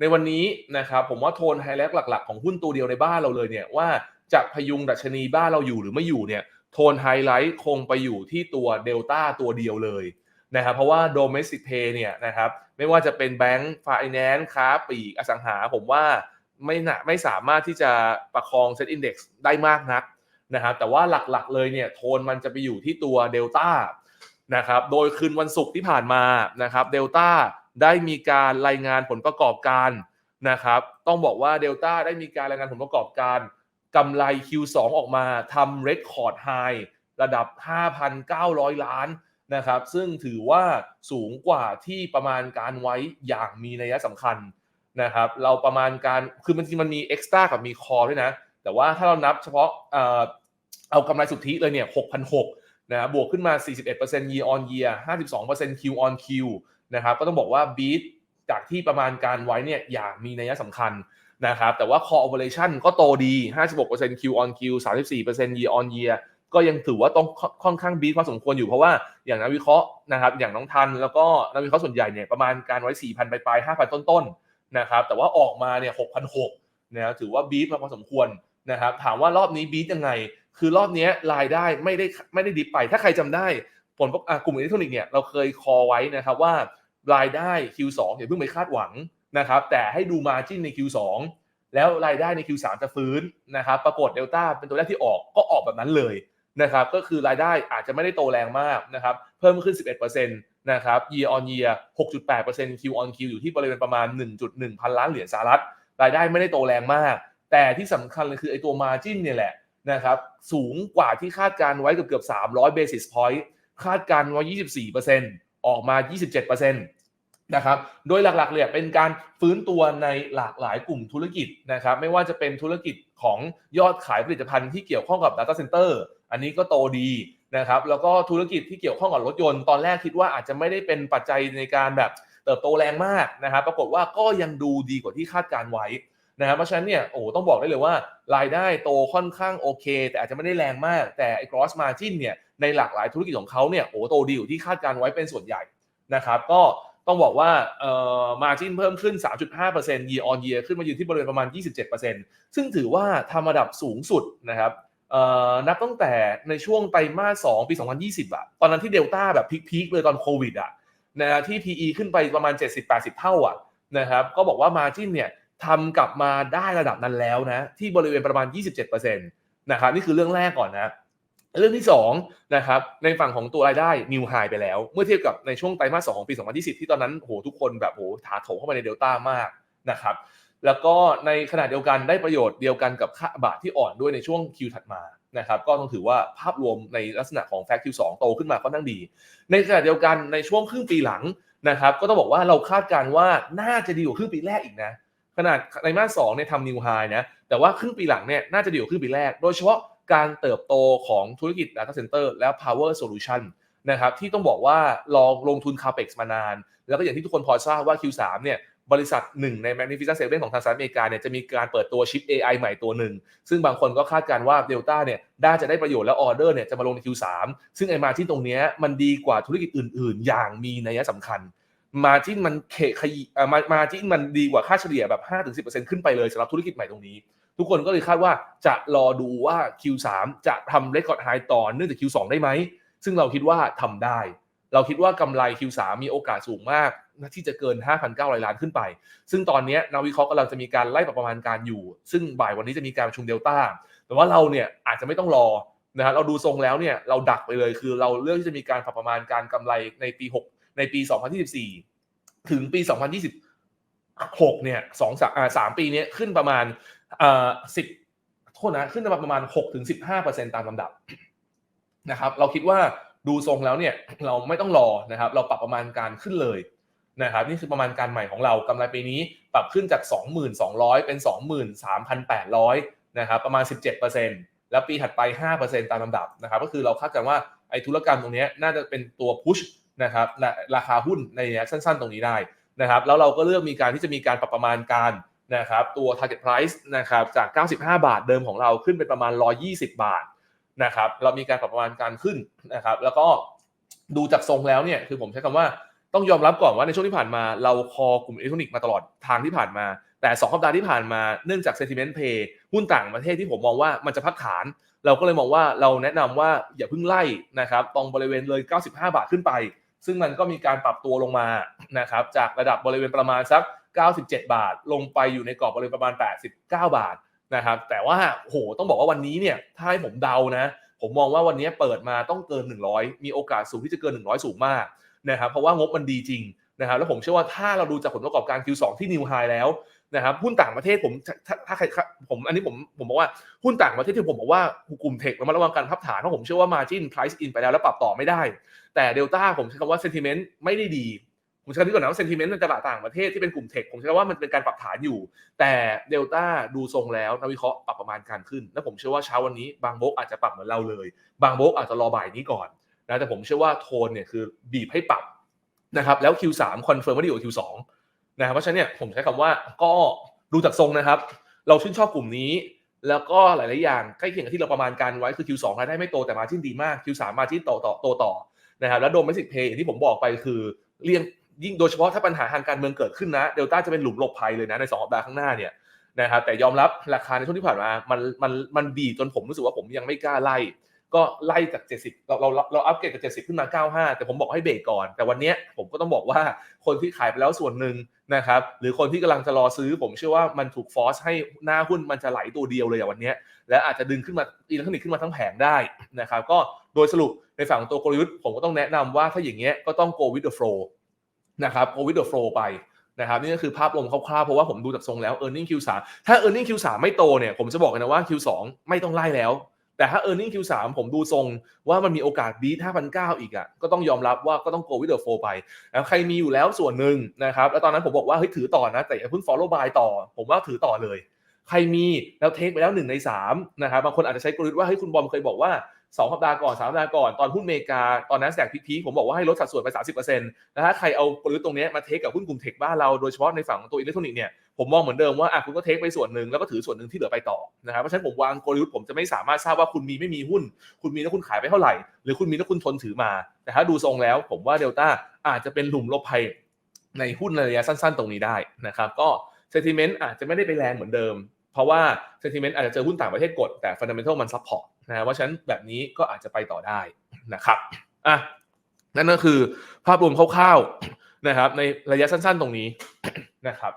ในวันนี้นะครับผมว่าโทนไฮไลท์หลัก ๆ ของหุ้นตัวเดียวในบ้านเราเลยเนี่ยว่าจะพยุงดัชนีบ้านเราอยู่หรือไม่อยู่เนี่ยโทนไฮไลท์คงไปอยู่ที่ตัวเดลต้าตัวเดียวเลยนะครับเพราะว่า Domestic Pay เนี่ยนะครับไม่ว่าจะเป็นแบงก์ไฟแนนซ์ค้าปลีกอสังหา ผมว่าไม่น่าไม่สามารถที่จะประคองเซ็ตอินดี x ได้มากนักนะครับแต่ว่าหลักๆเลยเนี่ยโทนมันจะไปอยู่ที่ตัวเดลต้านะครับโดยคืนวันศุกร์ที่ผ่านมานะครับเดลต้า ได้มีการรายงานผลประกอบการนะครับต้องบอกว่าเดลต้าได้มีการรายงานผลประกอบการกำไร Q2 ออกมาทำเรคคอร์ดไฮระดับ 5,900 ล้านนะครับซึ่งถือว่าสูงกว่าที่ประมาณการไว้อย่างมีนัยสำคัญนะครับเราประมาณการคือมันจริงมันมีเอ็กซ์ตร้ากับมีคอร์ด้วยนะ แต่ว่าถ้าเรานับเฉพาะเอากำไรสุทธิเลยเนี่ย6,600นะบวกขึ้นมา 41% year on year 52% Q on Q นะครับก็ต้องบอกว่า beat จากที่ประมาณการไว้เนี่ยอย่างมีนัยสำคัญนะครับแต่ว่า core operation ก็โตดี 56% Q on Q 34% year on year ก็ยังถือว่าต้องค่อนข้างบีทพอสมควรอยู่เพราะว่าอย่างนักวิเคราะห์นะครับอย่างน้องทันแล้วก็นักวิเคราะห์ส่วนใหญ่เนี่ยประมาณการไว้4,000 ไปปลาย5,000 ต้นๆนะครับแต่ว่าออกมาเนี่ย6,600นะถือว่าบีทมาพอสมควรนะครับถามว่ารอบนี้บีทยังไง คือรอบนี้รายได้ไม่ได้ไม่ได้ดิบไป ถ้าใครจำได้ผลกลุ่มอิเล็กทรอนิกส์เนี่ยเราเคยคอไว้นะครับว่า รายได้ Q2 อย่าเพิ่งไปคาดหวังนะครับแต่ให้ดูมาจิ้นใน Q2 แล้วรายได้ใน Q3 จะฟื้นนะครับปรากฏเดลต้าเป็นตัวแรกที่ออกก็ออกแบบนั้นเลยนะครับก็คือรายได้อาจจะไม่ได้โตแรงมากนะครับเพิ่มขึ้น 11%นะครับ year on year 6.8% Q on Q อยู่ที่บริเวณประมาณ 1.1 พันล้านเหรียญสหรัฐ รายได้ไม่ได้โตแรงมาก แต่ที่สำคัญเลยคือไอ้ตัว margin เนี่ยแหละนะครับสูงกว่าที่คาดการไว้เกือบเกือบ300 basis point คาดการไว้ 24% ออกมา 27%นะครับ โดยหลักๆเลยเป็นการฟื้นตัวในหลากหลายกลุ่มธุรกิจนะครับ ไม่ว่าจะเป็นธุรกิจของยอดขายผลิตภัณฑ์ที่เกี่ยวข้องกับ Data Center อันนี้ก็โตดีนะครับ แล้วก็ธุรกิจที่เกี่ยวข้องกับรถยนต์ ตอนแรกคิดว่าอาจจะไม่ได้เป็นปัจจัยในการแบบเติบโตแรงมากนะครับ ปรากฏว่าก็ยังดูดีกว่าที่คาดการไว้นะครับ เพราะฉะนั้นเนี่ย โอ้ต้องบอกได้เลยว่ารายได้โตค่อนข้างโอเค แต่อาจจะไม่ได้แรงมาก แต่ไอ้ cross margin เนี่ย ในหลากหลายธุรกิจของเขาเนี่ยโอ้โตดีกว่ที่คาดการไว้เป็นส่วนใหญ่นะครับก็ต้องบอกว่าเอ่อ margin เพิ่มขึ้น 3.5% year on year ขึ้นมาอยู่ที่บริเวณประมาณ 27%ซึ่งถือว่าทำระดับสูงสุดนะครับนับตั้งแต่ในช่วงไตรมาส 2 ปี 2020อะตอนนั้นที่เดลต้าแบบพีคๆเลยตอนโควิดอะนะที่ PE ขึ้นไปประมาณ 70-80 เท่าอะนะครับก็บอกว่า margin เนี่ยทำกลับมาได้ระดับนั้นแล้วนะที่บริเวณประมาณ 27%นะครับนี่คือเรื่องแรกก่อนนะ เรื่องที่2นะครับในฝั่งของตัวรายได้นิวไฮไปแล้ว เมื่อเทียบกับในช่วงไตรมาส2ของปี 2020 ที่ตอนนั้นโหทุกคนแบบโหถาโถเข้ามาในเดลต้ามากนะครับแล้วก็ในขณะเดียวกันได้ประโยชน์เดียวกันกับค่าบาทที่อ่อนด้วยในช่วงคิวถัดมานะครับก็ต้องถือว่าภาพรวมในลักษณะของแฟกต์ Q2 โตขึ้นมาค่อนข้งดี ในขณะเดียวกันในช่วงครึ่งปีหลังนะครับก็ต้องบอกว่าเราคาดการณ์ว่าน่าจะดีกว่าครึ่งปีแรกอีกนะขนาดในมาส2เนี่ยทำนิวไฮนะแต่ว่าครึ่งปีหลังเนี่ยน่าจะดีกว่าครึ่งปีแรก โดยเฉพาะ การเติบโตของธุรกิจ Data Center และ Power Solution นะครับที่ต้องบอกว่าลองลงทุน CAPEX มานาน แล้วก็อย่างที่ทุกคนพอทราบว่า Q3 เนี่ยบริษัทหนึ่งใน Magnificent Seven ของทางสหรัฐอเมริกาเนี่ยจะมีการเปิดตัวชิป AI ใหม่ตัวหนึ่ง ซึ่งบางคนก็คาดการณ์ว่า Delta เนี่ยน่าจะได้ประโยชน์และออเดอร์เนี่ยจะมาลงใน Q3 ซึ่งไอมาที่ตรงนี้มันดีกว่าธุรกิจอื่น ๆ อย่างมีนัยสำคัญ มาที่มันเคขยมามาที่มันดีกว่าค่าเฉลี่ยแบบ 5-10%ขึ้นไปเลยสำหรับธุรกิจใหม่ตรงนี้ ทุกคนก็เลยคาดว่าจะรอดูว่า Q3 จะทำเรคคอร์ดไฮต่อเนื่องจาก Q2 ได้ไหม ซึ่งเราคิดว่าทำได้ เราคิดว่ากำไร Q3 มีโอกาสสูงมากที่จะเกิน 5,900 ล้านขึ้นไป ซึ่งตอนนี้นักวิเคราะห์กำลังจะมีการไล่ประมาณการอยู่ ซึ่งบ่ายวันนี้จะมีการประชุมเดลต้า แต่ว่าเราเนี่ยอาจจะไม่ต้องรอนะฮะเราดูทรงแล้วเนี่ยเราดักไปเลยคือเราเลือกที่จะมีการปรับประมาณการกำไรในปี 6 ในปี 2024 ถึงปี 2026 เนี่ยสองสามปีนี้ขึ้นประมาณ เอ่อสิบโทษนะขึ้นมาประมาณ6ถึงตามลำดับนะครับเราคิดว่าดูทรงแล้วเนี่ยเราไม่ต้องรอนะครับเราปรับประมาณการขึ้นเลยนะครับนี่คือประมาณการใหม่ของเรากำไรปีนี้ปรับขึ้นจาก 2,200 เป็น 23,800นะครับประมาณ 17%แล้วปีถัดไป 5%ตามลำดับนะครับก็คือเราคาดกันว่าไอ้ธุรกรรมตรงนี้น่าจะเป็นตัวพุชนะครับราคาหุ้นในระยะสั้นๆ ตรงนี้ได้นะครับแล้วเราก็เลือกมีการที่จะมีการปรับประมาณการ นะครับตัว target price นะครับจาก 95 บาทเดิมของเราขึ้นเป็นประมาณ 120 บาทนะครับเรามีการปรับประมาณการขึ้นนะครับแล้วก็ดูจากทรงแล้วเนี่ยคือผมใช้คำว่าต้องยอมรับก่อนว่าในช่วงที่ผ่านมาเราคอกลุ่มอิเล็กทรอนิกส์มาตลอดทางที่ผ่านมา แต่2สัปดาห์ที่ผ่านมาเนื่องจาก sentiment play หุ้นต่างประเทศที่ผมมองว่ามันจะพักฐาน เราก็เลยมองว่าเราแนะนำว่าอย่าเพิ่งไล่นะครับตรงบริเวณเลย 95 บาทขึ้นไป ซึ่งมันก็มีการปรับตัวลงมานะครับจากระดับบริเวณประมาณสัก 97 บาท ลงไปอยู่ในกรอบบริเวณประมาณ 89 บาทนะครับ แต่ว่าโหต้องบอกว่าวันนี้เนี่ยถ้าให้ผมเดานะ ผมมองว่าวันนี้เปิดมาต้องเกิน 100 มีโอกาสสูงที่จะเกิน 100 สูงมากนะครับเพราะว่างบมันดีจริงนะครับแล้วผมเชื่อว่าถ้าเราดูจากผลประกอบการ Q2 ที่นิวไฮแล้วนะครับหุ้นต่างประเทศผมถ้าถ้าใครผมอันนี้ผมผมบอกว่าหุ้นต่างประเทศที่ผมบอกว่ากลุ่มเทคระมัดระวังการพับฐานเพราะผมเชื่อว่า margin price in ไปแล้วแล้วปรับต่อไม่ได้ แต่เดลต้าผมใช้คำว่า sentiment ไม่ได้ดี ผมใช้คำนี้ก่อนนะว่า sentiment ในตลาดต่างประเทศที่เป็นกลุ่มเทคผมใช้คำว่ามันเป็นการปรับฐานอยู่ แต่เดลต้าดูทรงแล้วนักวิเคราะห์ปรับประมาณการขึ้น และผมเชื่อว่าเช้าวันนี้บางโบกอาจจะปรับเหมือนเราเลย บางโบกอาจจะรอบ่ายนี้ก่อนนะแต่ผมเชื่อว่าโทนเนี่ยคือบีบให้ปรับนะครับแล้ว Q3 คอนเฟิร์มว่าดีกว่า Q2 นะครับเพราะฉะนั้นเนี่ยผมใช้คำว่าก็ดูจากทรงนะครับ เราชื่นชอบกลุ่มนี้ แล้วก็หลาย ๆ อย่างใกล้เคียงกับที่เราประมาณการไว้คือ Q2 รายได้ไม่โตแต่มาจิ้นดีมาก Q3 มาจิ้นโตต่อโตต่อนะครับแล้วโดมไม่สิกเพย์ที่ผมบอกไปคือเรียง ยิ่งโดยเฉพาะถ้าปัญหาทางการเมืองเกิดขึ้นนะเดลต้าจะเป็นหลุมหลบภัยเลยนะในสองสัปดาห์ข้างหน้าเนี่ยนะครับแต่ยอมรับราคาในช่วงที่ผ่านมามันมันมันบีจนผมรู้สึกว่าผมยังไม่กล้าไล่ ก็ไล่จาก 70 เราเราเราอัปเกรดจาก 70 ขึ้นมา 95 แต่ผมบอกให้เบรกก่อน แต่วันนี้ผมก็ต้องบอกว่าคนที่ขายไปแล้วส่วนหนึ่งนะครับหรือคนที่กำลังจะรอซื้อ ผมเชื่อว่ามันถูกฟอสให้หน้าหุ้นมันจะไหลตัวเดียวเลยอย่างวันนี้และอาจจะดึงขึ้นมาอิเล็กทรอนิกส์ขึ้นมาทั้งแผงได้นะครับก็โดยสรุปในฝั่งตัวกลยุทธ์ผมก็ต้องแนะนำว่าถ้าอย่างเงี้ยก็ต้อง go with the flow นะครับ go with the flow ไปนะครับนี่ก็คือภาพรวมคร่าวๆเพราะว่าผมดูจากทรงแล้ว e a r n i n g Q3 ถ้า e a r n i n g Q3 ไม่โตเนี่ยผมจะบอกกันนะว่า Q2 ไม่ต้องไล่แล้ว แต่ถ้า e a r n i n g Q3 ผมดูทรงว่ามันมีโอกาสบีท5,009อีกอะก็ต้องยอมรับว่าก็ต้อง go with the flow ไปแล้วใครมีอยู่แล้วส่วนหนึ่งนะครับแล้วตอนนั้นผมบอกว่าเฮ้ยถือต่อนะ แต่อย่าเพิ่ง follow buy ต่อ ผมว่าถือต่อเลย ใครมีแล้วเทคไปแล้ว1ใน3นะครับบางคนอาจจะใช้กลยุทธ์ว่าเฮ้ยคุณบอมเคยบอกว่า2สัปดาห์ก่อน3สัปดาห์ก่อนตอนหุ้นเมกาตอนนั้นแสกพีคๆผมบอกว่าให้ลดสัดส่วนไป 30%นะฮะใครเอากลยุทธ์ตรงนี้มาเทคกับหุ้นกลุ่มเทคบ้านเราโดยเฉพาะในฝั่งของตัวอิเล็กทรอนิกส์เนี่ยผมมองเหมือนเดิมว่าอะคุณก็เทคไปส่วนหนึ่งแล้วก็ถือส่วนหนึ่งที่เหลือไปต่อนะครับเพราะฉะนั้นผมวางกลยุทธ์ผมจะไม่สามารถทราบว่าคุณมีไม่มีหุ้น คุณมีแล้วคุณขายไปเท่าไหร่ หรือคุณมีแล้วคุณทนถือมาแต่ถ้าดูทรงแล้ว ผมว่าเดลต้าอาจจะเป็นหลุมลบภัยในหุ้นระยะสั้น ๆ ตรงนี้ได้นะครับก็เซนติเมนต์อาจจะไม่ได้ไปแรงเหมือนเดิม เพราะว่าเซนติเมนต์อาจจะเจอหุ้นต่างประเทศกด แต่ฟันดัมเบลมันซับพอร์ตนะว่าฉะนั้นแบบนี้ก็อาจจะไปต่อได้นะครับอะนั่นก็คือภาพรวมคร่าวๆนะครับในระยะสั้นๆตรงนี้นะครับ